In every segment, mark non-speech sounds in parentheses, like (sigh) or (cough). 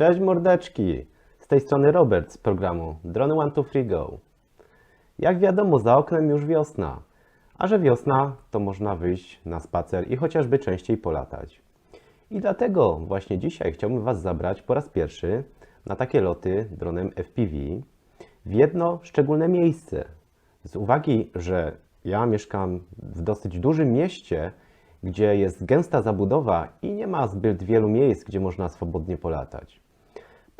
Cześć mordeczki! Z tej strony Robert z programu Drone 123 Go. Jak wiadomo, za oknem już wiosna. A że wiosna, to można wyjść na spacer i chociażby częściej polatać. I dlatego właśnie dzisiaj chciałbym Was zabrać po raz pierwszy na takie loty dronem FPV w jedno szczególne miejsce. Z uwagi, że ja mieszkam w dosyć dużym mieście, gdzie jest gęsta zabudowa i nie ma zbyt wielu miejsc, gdzie można swobodnie polatać.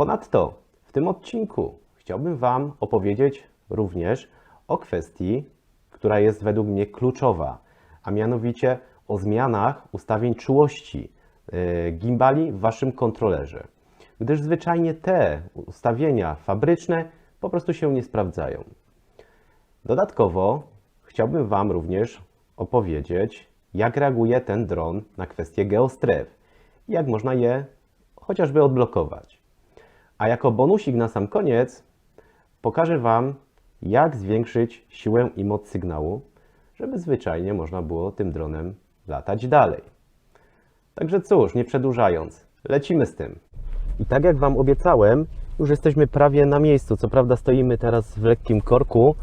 Ponadto w tym odcinku chciałbym Wam opowiedzieć również o kwestii, która jest według mnie kluczowa, a mianowicie o zmianach ustawień czułości yy, gimbali w Waszym kontrolerze. Gdyż zwyczajnie te ustawienia fabryczne po prostu się nie sprawdzają. Dodatkowo chciałbym Wam również opowiedzieć, jak reaguje ten dron na kwestie geostref i jak można je chociażby odblokować. A jako bonusik na sam koniec pokażę Wam, jak zwiększyć siłę i moc sygnału, żeby zwyczajnie można było tym dronem latać dalej. Także cóż, nie przedłużając, lecimy z tym. I tak jak Wam obiecałem, już jesteśmy prawie na miejscu. Co prawda stoimy teraz w lekkim korku,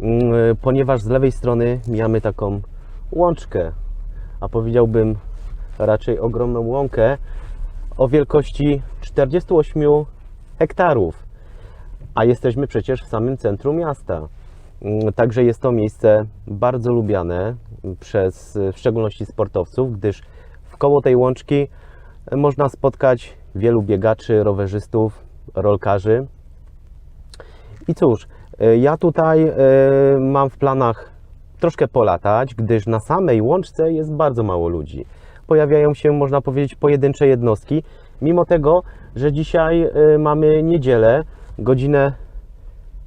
mm, ponieważ z lewej strony mamy taką łączkę, a powiedziałbym raczej ogromną łąkę o wielkości 48 hektarów, a jesteśmy przecież w samym centrum miasta. Mm, Także jest to miejsce bardzo lubiane przez w szczególności sportowców, gdyż w koło tej łączki można spotkać wielu biegaczy, rowerzystów, rolkarzy. I cóż, e, ja tutaj e, mam w planach troszkę polatać, gdyż na samej łączce jest bardzo mało ludzi. Pojawiają się, można powiedzieć, pojedyncze jednostki, mimo tego, że dzisiaj e, mamy niedzielę, godzinę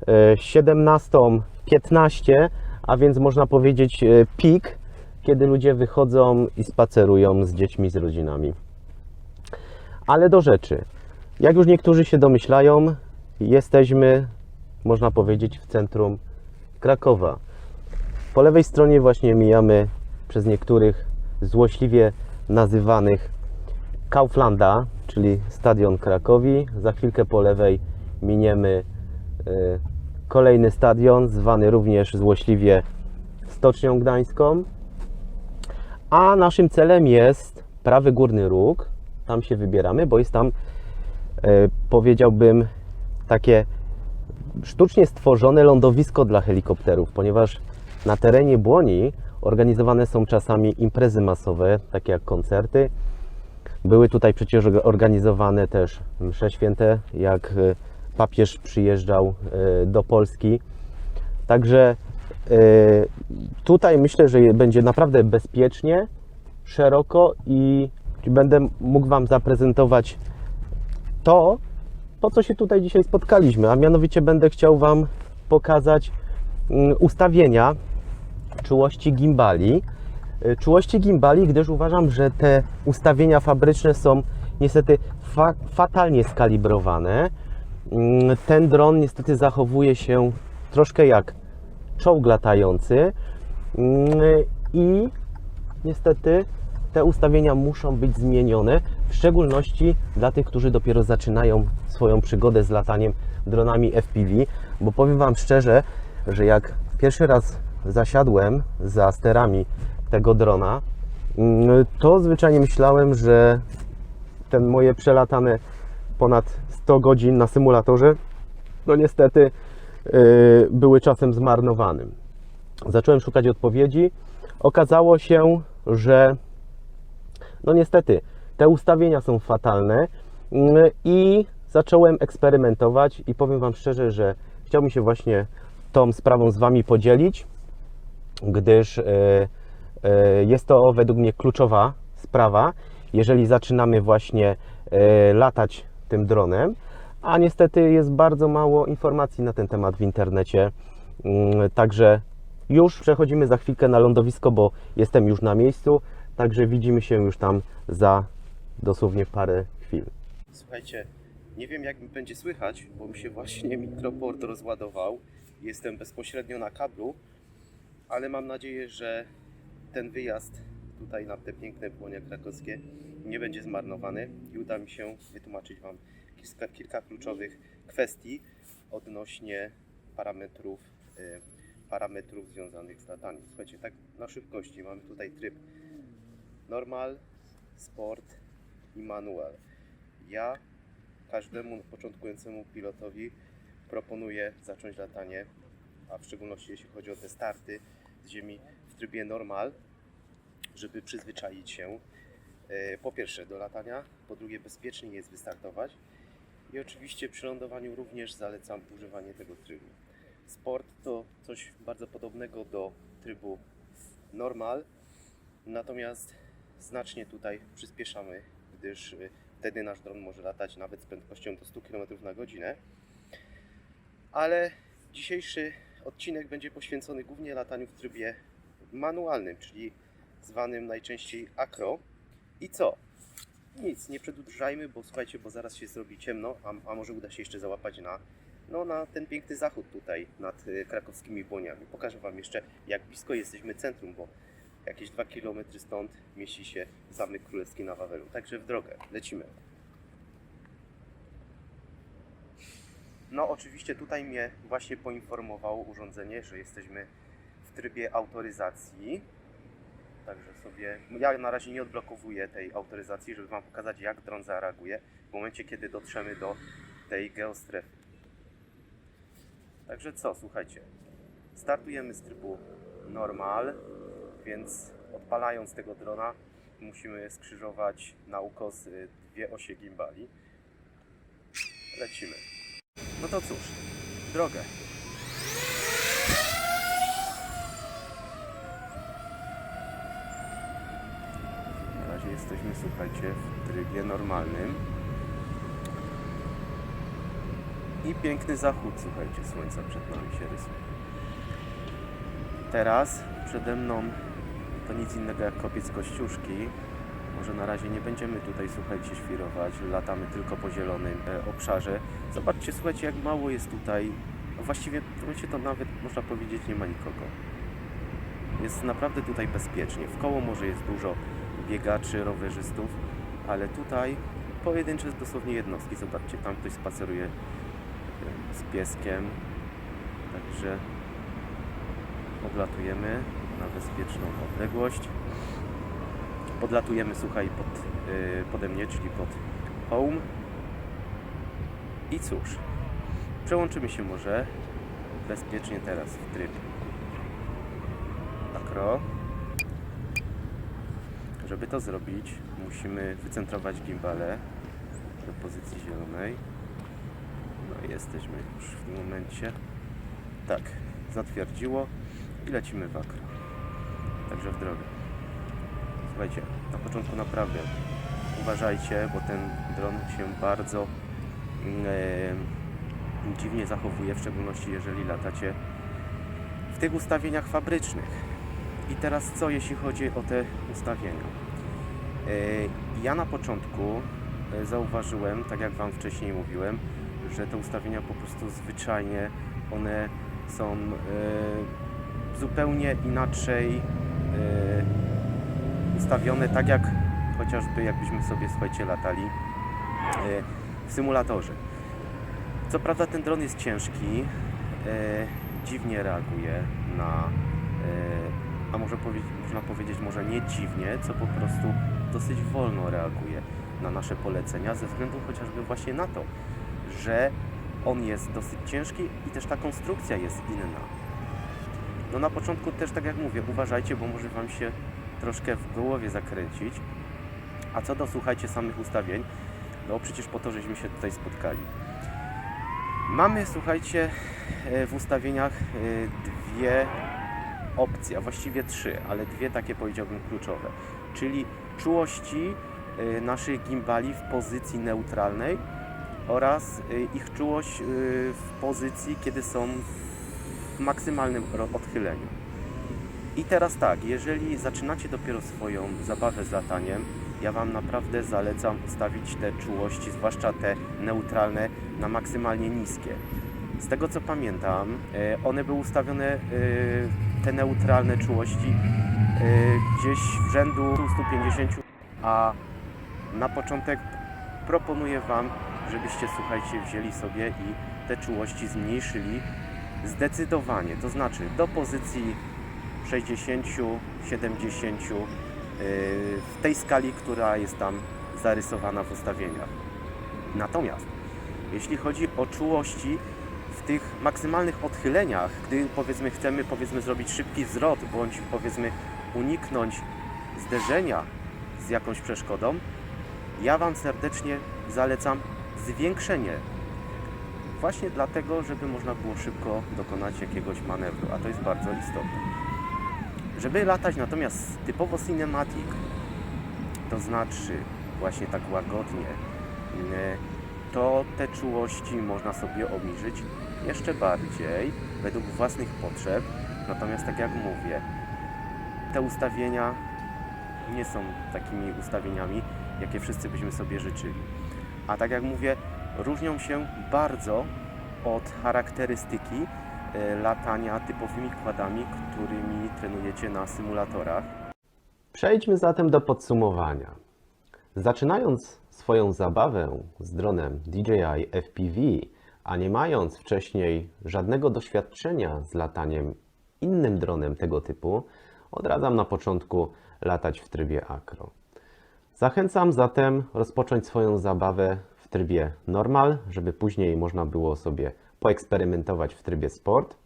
e, 17.15, a więc można powiedzieć e, pik, kiedy ludzie wychodzą i spacerują z dziećmi, z rodzinami. Ale do rzeczy. Jak już niektórzy się domyślają, jesteśmy, można powiedzieć, w centrum Krakowa. Po lewej stronie właśnie mijamy przez niektórych złośliwie nazywanych Kauflanda, czyli Stadion Krakowi. Za chwilkę po lewej miniemy y, kolejny stadion, zwany również złośliwie Stocznią Gdańską. A naszym celem jest prawy górny róg. Tam się wybieramy, bo jest tam, e, powiedziałbym, takie sztucznie stworzone lądowisko dla helikopterów, ponieważ na terenie Błoni organizowane są czasami imprezy masowe, takie jak koncerty. Były tutaj przecież organizowane też msze święte, jak e, papież przyjeżdżał e, do Polski. Także e, tutaj myślę, że będzie naprawdę bezpiecznie, szeroko i będę mógł Wam zaprezentować to, po co się tutaj dzisiaj spotkaliśmy, a mianowicie będę chciał Wam pokazać mm, ustawienia czułości gimbali. Y, Czułości gimbali, gdyż uważam, że te ustawienia fabryczne są niestety fa fatalnie skalibrowane. Mm, Ten dron niestety zachowuje się troszkę jak czołg latający Mm, i niestety te ustawienia muszą być zmienione, w szczególności dla tych, którzy dopiero zaczynają swoją przygodę z lataniem dronami FPV, bo powiem Wam szczerze, że jak pierwszy raz zasiadłem za sterami tego drona, mm, to zwyczajnie myślałem, że ten moje przelatane ponad 100 godzin na symulatorze, no niestety yy, były czasem zmarnowanym. Zacząłem szukać odpowiedzi. Okazało się, że no niestety te ustawienia są fatalne mm, i zacząłem eksperymentować i powiem Wam szczerze, że chciałbym się właśnie tą sprawą z Wami podzielić, gdyż e, jest to według mnie kluczowa sprawa, jeżeli zaczynamy właśnie e, latać tym dronem, a niestety jest bardzo mało informacji na ten temat w internecie, Mm, także już przechodzimy za chwilkę na lądowisko, bo jestem już na miejscu, także widzimy się już tam za dosłownie parę chwil. Słuchajcie, nie wiem jak będzie słychać, bo mi się właśnie (laughs) mikroport rozładował. Jestem bezpośrednio na kablu, ale mam nadzieję, że ten wyjazd tutaj na te piękne płonie krakowskie nie będzie zmarnowany i uda mi się wytłumaczyć Wam kilka, kilka kluczowych kwestii odnośnie parametrów, y, parametrów związanych z lataniem. Słuchajcie, tak na szybkości mamy tutaj tryb normal, sport i manual. Ja każdemu początkującemu pilotowi proponuję zacząć latanie, a w szczególności jeśli chodzi o te starty z ziemi trybie normal, żeby przyzwyczaić się e, po pierwsze do latania, po drugie bezpiecznie jest wystartować i oczywiście przy lądowaniu również zalecam używanie tego trybu. Sport to coś bardzo podobnego do trybu normal, natomiast znacznie tutaj przyspieszamy, gdyż e, wtedy nasz dron może latać nawet z prędkością do 100 km na godzinę. Ale dzisiejszy odcinek będzie poświęcony głównie lataniu w trybie manualnym, czyli zwanym najczęściej acro. I co? Nic, nie przedłużajmy, bo słuchajcie, bo zaraz się zrobi ciemno, a, a może uda się jeszcze załapać na, no, na ten piękny zachód tutaj nad y, krakowskimi błoniami. Pokażę Wam jeszcze, jak blisko jesteśmy centrum, bo jakieś 2 km stąd mieści się Zamek Królewski na Wawelu. Także w drogę, lecimy. No oczywiście tutaj mnie właśnie poinformowało urządzenie, że jesteśmy trybie autoryzacji. Także sobie, ja na razie nie odblokowuję tej autoryzacji, żeby Wam pokazać jak dron zareaguje w momencie kiedy dotrzemy do tej geostrefy. Także co, słuchajcie, startujemy z trybu normal, więc odpalając tego drona musimy skrzyżować na ukos y, dwie osie gimbali. Lecimy. No to cóż, drogę. Na razie jesteśmy, słuchajcie, w trybie normalnym. I piękny zachód, słuchajcie, słońca przed nami się rysuje. Teraz przede mną to nic innego jak kopiec kościuszki. Może na razie nie będziemy tutaj, słuchajcie, świrować, latamy tylko po zielonym e, obszarze. Zobaczcie, słuchajcie, jak mało jest tutaj. Właściwie, w momencie to nawet można powiedzieć, nie ma nikogo. Jest naprawdę tutaj bezpiecznie. W koło może jest dużo biegaczy, rowerzystów, ale tutaj pojedyncze dosłownie jednostki. Zobaczcie, tam ktoś spaceruje z pieskiem. Także odlatujemy na bezpieczną odległość. Podlatujemy, słuchaj, pod, yy, pode mnie, czyli pod home. I cóż, przełączymy się może bezpiecznie teraz w tryb akro. Żeby to zrobić, musimy wycentrować gimbale do pozycji zielonej. No i jesteśmy już w tym momencie. Tak, zatwierdziło i lecimy w akro. Także w drogę. Słuchajcie, na początku naprawdę uważajcie, bo ten dron się bardzo e, dziwnie zachowuje, w szczególności jeżeli latacie w tych ustawieniach fabrycznych. I teraz co, jeśli chodzi o te ustawienia? E, ja na początku e, zauważyłem, tak jak Wam wcześniej mówiłem, że te ustawienia po prostu zwyczajnie one są e, zupełnie inaczej ustawione, tak jak chociażby jakbyśmy sobie, słuchajcie, latali w symulatorze. Co prawda ten dron jest ciężki, dziwnie reaguje na, a może powie, można powiedzieć może nie dziwnie, co po prostu dosyć wolno reaguje na nasze polecenia, ze względu chociażby właśnie na to, że on jest dosyć ciężki i też ta konstrukcja jest inna. No na początku też tak jak mówię, uważajcie, bo może Wam się troszkę w głowie zakręcić. A co do, słuchajcie, samych ustawień, no przecież po to, żeśmy się tutaj spotkali. Mamy, słuchajcie, e, w ustawieniach e, dwie opcje, a właściwie trzy, ale dwie takie powiedziałbym kluczowe. Czyli czułości e, naszych gimbali w pozycji neutralnej oraz e, ich czułość e, w pozycji, kiedy są w maksymalnym odchyleniu. I teraz tak, jeżeli zaczynacie dopiero swoją zabawę z lataniem, ja Wam naprawdę zalecam ustawić te czułości, zwłaszcza te neutralne, na maksymalnie niskie. Z tego co pamiętam, one były ustawione, te neutralne czułości, e, gdzieś w rzędu 150, a na początek proponuję Wam żebyście, słuchajcie, wzięli sobie i te czułości zmniejszyli zdecydowanie, to znaczy do pozycji 60, 70 yy, w tej skali, która jest tam zarysowana w ustawieniach. Natomiast jeśli chodzi o czułości tych maksymalnych odchyleniach, gdy powiedzmy chcemy powiedzmy zrobić szybki zwrot bądź powiedzmy uniknąć zderzenia z jakąś przeszkodą, ja Wam serdecznie zalecam zwiększenie. Właśnie dlatego, żeby można było szybko dokonać jakiegoś manewru, a to jest bardzo istotne. Żeby latać natomiast typowo cinematic, to znaczy właśnie tak łagodnie, mm, to te czułości można sobie obniżyć jeszcze bardziej według własnych potrzeb. Natomiast tak jak mówię, te ustawienia nie są takimi ustawieniami, jakie wszyscy byśmy sobie życzyli. A tak jak mówię, różnią się bardzo od charakterystyki e, latania typowymi kładami, którymi trenujecie na symulatorach. Przejdźmy zatem do podsumowania. Zaczynając swoją zabawę z dronem DJI FPV, a nie mając wcześniej żadnego doświadczenia z lataniem innym dronem tego typu, odradzam na początku latać w trybie acro. Zachęcam zatem rozpocząć swoją zabawę w trybie normal, żeby później można było sobie poeksperymentować w trybie sport,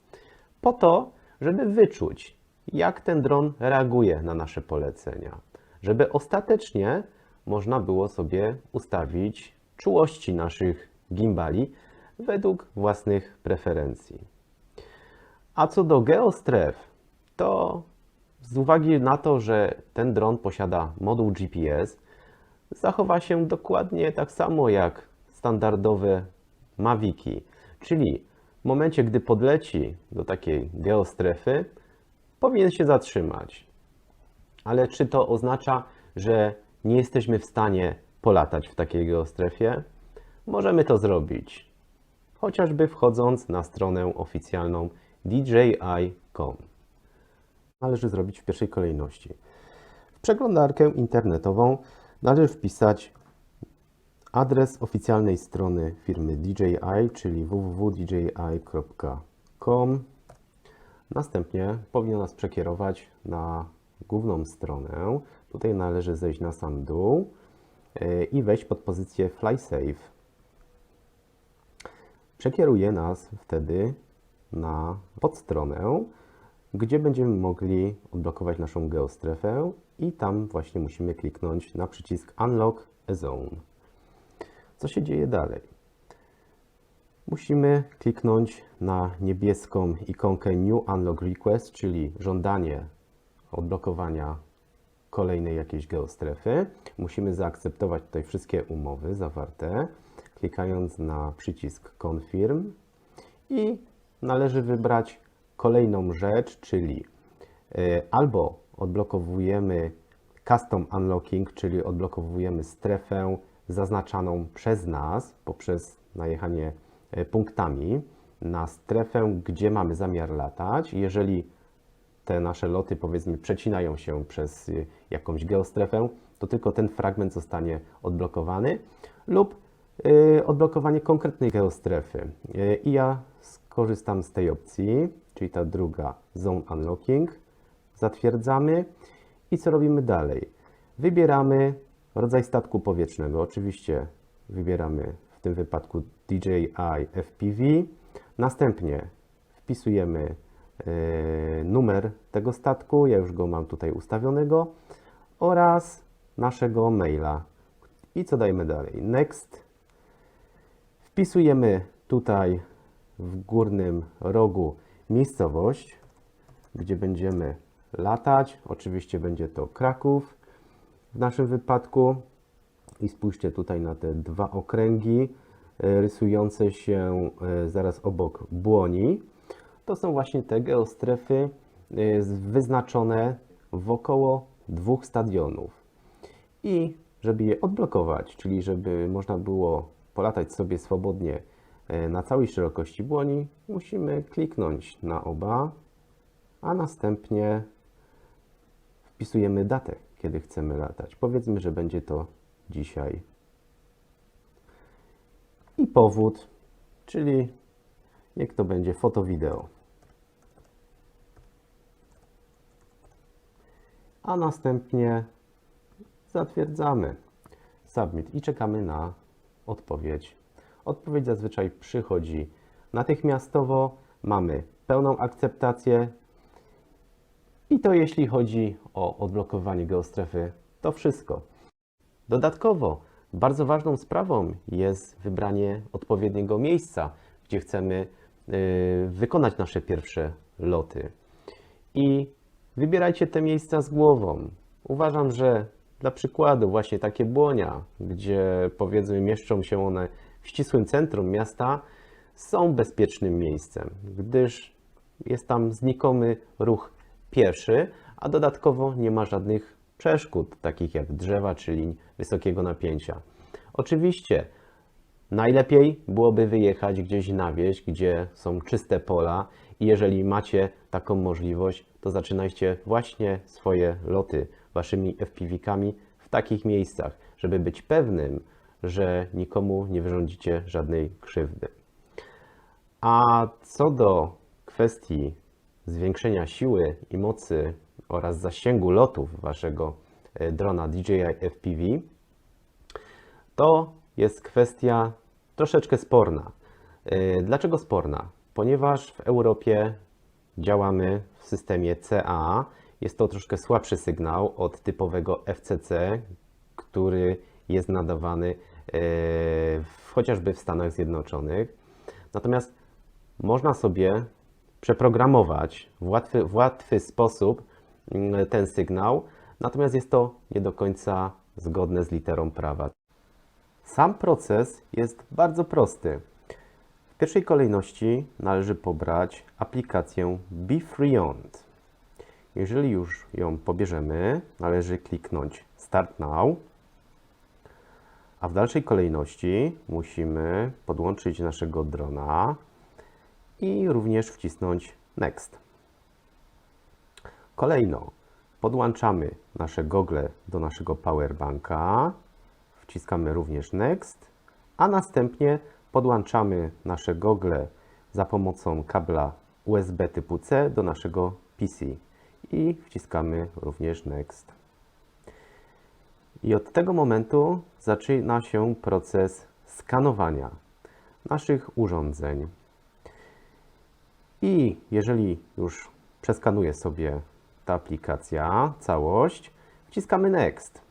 po to, żeby wyczuć, jak ten dron reaguje na nasze polecenia, żeby ostatecznie można było sobie ustawić czułości naszych gimbali według własnych preferencji. A co do geostref, to z uwagi na to, że ten dron posiada moduł GPS, zachowa się dokładnie tak samo jak standardowe Maviki, czyli w momencie, gdy podleci do takiej geostrefy, powinien się zatrzymać. Ale czy to oznacza, że nie jesteśmy w stanie polatać w takiej geostrefie? Możemy to zrobić, chociażby wchodząc na stronę oficjalną DJI.com. Należy zrobić w pierwszej kolejności. W przeglądarkę internetową należy wpisać adres oficjalnej strony firmy DJI, czyli www.dji.com. Następnie powinno nas przekierować na główną stronę. Tutaj należy zejść na sam dół yy, i wejść pod pozycję Fly Safe. Przekieruje nas wtedy na podstronę, gdzie będziemy mogli odblokować naszą geostrefę i tam właśnie musimy kliknąć na przycisk Unlock a Zone. Co się dzieje dalej? Musimy kliknąć na niebieską ikonkę New Unlock Request, czyli żądanie odblokowania kolejnej jakiejś geostrefy. Musimy zaakceptować tutaj wszystkie umowy zawarte, klikając na przycisk Confirm i należy wybrać kolejną rzecz, czyli y, albo odblokowujemy Custom Unlocking, czyli odblokowujemy strefę zaznaczaną przez nas poprzez najechanie y, punktami na strefę, gdzie mamy zamiar latać. Jeżeli te nasze loty, powiedzmy, przecinają się przez y, jakąś geostrefę, to tylko ten fragment zostanie odblokowany lub odblokowanie konkretnej geostrefy. Y, I ja skorzystam z tej opcji, czyli ta druga Zone Unlocking. Zatwierdzamy i co robimy dalej? Wybieramy rodzaj statku powietrznego. Oczywiście wybieramy w tym wypadku DJI FPV. Następnie wpisujemy e, numer tego statku, ja już go mam tutaj ustawionego, oraz naszego maila. I co dajemy dalej? Next. Wpisujemy tutaj w górnym rogu miejscowość, gdzie będziemy latać. Oczywiście będzie to Kraków w naszym wypadku. I spójrzcie tutaj na te dwa okręgi e, rysujące się e, zaraz obok Błoni. To są właśnie te geostrefy e, wyznaczone wokoło dwóch stadionów. I żeby je odblokować, czyli żeby można było polatać sobie swobodnie e, na całej szerokości błoni, musimy kliknąć na oba, a następnie wpisujemy datę, kiedy chcemy latać. Powiedzmy, że będzie to dzisiaj. powód, czyli niech to będzie foto-wideo. A następnie zatwierdzamy submit i czekamy na odpowiedź. Odpowiedź zazwyczaj przychodzi natychmiastowo. Mamy pełną akceptację. I to jeśli chodzi o odblokowanie geostrefy, to wszystko. Dodatkowo bardzo ważną sprawą jest wybranie odpowiedniego miejsca, gdzie chcemy y, wykonać nasze pierwsze loty. I wybierajcie te miejsca z głową. Uważam, że dla przykładu właśnie takie błonia, gdzie powiedzmy mieszczą się one w ścisłym centrum miasta, są bezpiecznym miejscem, gdyż jest tam znikomy ruch pieszy, a dodatkowo nie ma żadnych przeszkód, takich jak drzewa czy liń wysokiego napięcia. Oczywiście najlepiej byłoby wyjechać gdzieś na wieś, gdzie są czyste pola i jeżeli macie taką możliwość, to zaczynajcie właśnie swoje loty waszymi FPV-kami w takich miejscach, żeby być pewnym, że nikomu nie wyrządzicie żadnej krzywdy. A co do kwestii zwiększenia siły i mocy oraz zasięgu lotów waszego e, drona DJI FPV, to jest kwestia troszeczkę sporna. E, Dlaczego sporna? Ponieważ w Europie działamy w systemie CA. Jest to troszkę słabszy sygnał od typowego FCC, który jest nadawany e, w, chociażby w Stanach Zjednoczonych. Natomiast można sobie przeprogramować w łatwy, w łatwy sposób mm, ten sygnał, natomiast jest to nie do końca zgodne z literą prawa. Sam proces jest bardzo prosty. W pierwszej kolejności należy pobrać aplikację BeFreeOnt. Jeżeli już ją pobierzemy, należy kliknąć Start Now, a w dalszej kolejności musimy podłączyć naszego drona i również wcisnąć Next. Kolejno podłączamy nasze gogle do naszego powerbanka, wciskamy również Next, a następnie podłączamy nasze gogle za pomocą kabla USB typu C do naszego PC i wciskamy również Next. I od tego momentu zaczyna się proces skanowania naszych urządzeń. I jeżeli już przeskanuje sobie ta aplikacja całość, wciskamy Next.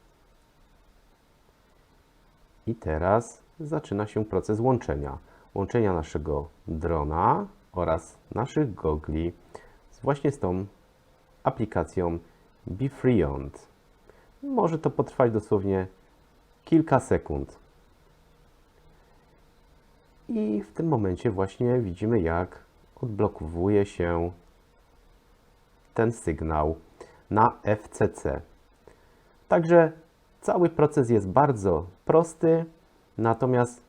I teraz zaczyna się proces łączenia. Łączenia naszego drona oraz naszych gogli właśnie z tą aplikacją BeFreeOnt. Może to potrwać dosłownie kilka sekund. I w tym momencie właśnie widzimy, jak odblokowuje się ten sygnał na FCC. Także cały proces jest bardzo prosty, natomiast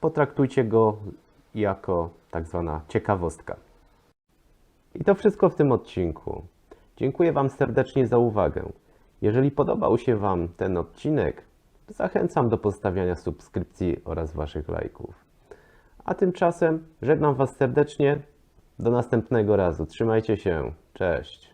potraktujcie go jako tak zwana ciekawostka. I to wszystko w tym odcinku. Dziękuję Wam serdecznie za uwagę. Jeżeli podobał się Wam ten odcinek, zachęcam do postawiania subskrypcji oraz Waszych lajków. A tymczasem żegnam Was serdecznie. Do następnego razu. Trzymajcie się. Cześć.